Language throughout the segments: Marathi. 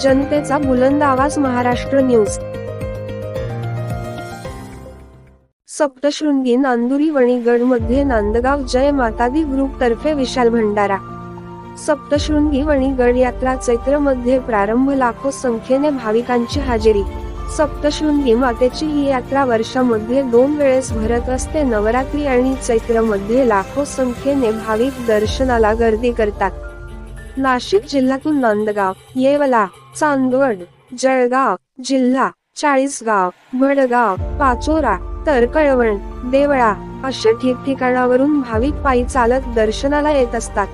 जनतेचा बुलंद आवाज महाराष्ट्र न्यूज. सप्तशृंगी नांदुरी वणीगडमध्ये नांदगाव जय मातादी ग्रुप तर्फे विशाल भंडारा. सप्तशृंगी वणीगड यात्रा चैत्रमध्ये प्रारंभ लाखो संख्येने भाविकांची हजेरी. सप्तशृंगी मातेची ही यात्रा वर्षामध्ये दोन वेळेस भरत असते. नवरात्री आणि चैत्रमध्ये लाखो संख्येने भाविक दर्शनाला गर्दी करतात. नाशिक जिल्ह्यातून नांदगाव येवला चांदवड जळगाव जिल्हा चाळीसगाव भडगाव पाचोरा तर कळवण देवळा अशा ठिकठिकाणावरून भाविक पायी चालत दर्शनाला येत असतात.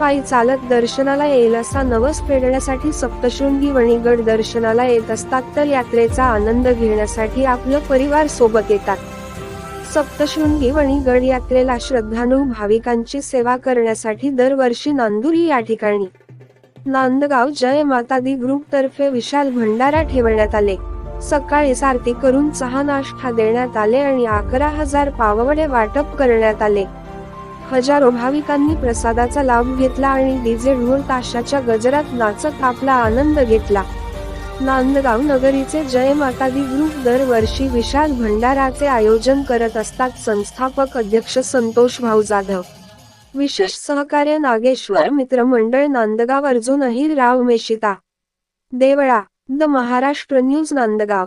पायी चालत दर्शनाला येईल असा नवस फेडण्यासाठी सप्तशृंगी वणीगड दर्शनाला येत असतात तर यात्रेचा आनंद घेण्यासाठी आपलं परिवार सोबत येतात. सप्तशृंगी वणीगड यात्रेला श्रद्धाळू भाविकांची सेवा करण्यासाठी दरवर्षी नांदुरी या ठिकाणी. नांदगाव जय मातादी ग्रुप तर्फे विशाल भंडारा ठेवण्यात आले. सकाळी आरती करून चहा नाश्ता देण्यात आले आणि अकरा हजार पाववडे वाटप करण्यात आले. हजारो भाविकांनी प्रसादाचा लाभ घेतला आणि डीजे ढोल ताशाच्या गजरात नाचत आपला आनंद घेतला. नांदगाव नगरीचे जय मातादी ग्रुप दरवर्षी विशाल भंडाराचे आयोजन करत असतात संस्थापक अध्यक्ष संतोष भाऊ जाधव. विशेष सहकार्य नागेश्वर मित्रमंडळ नांदगाव अर्जुन अहिर राव मेशिता देवळा द महाराष्ट्र न्यूज नांदगाव.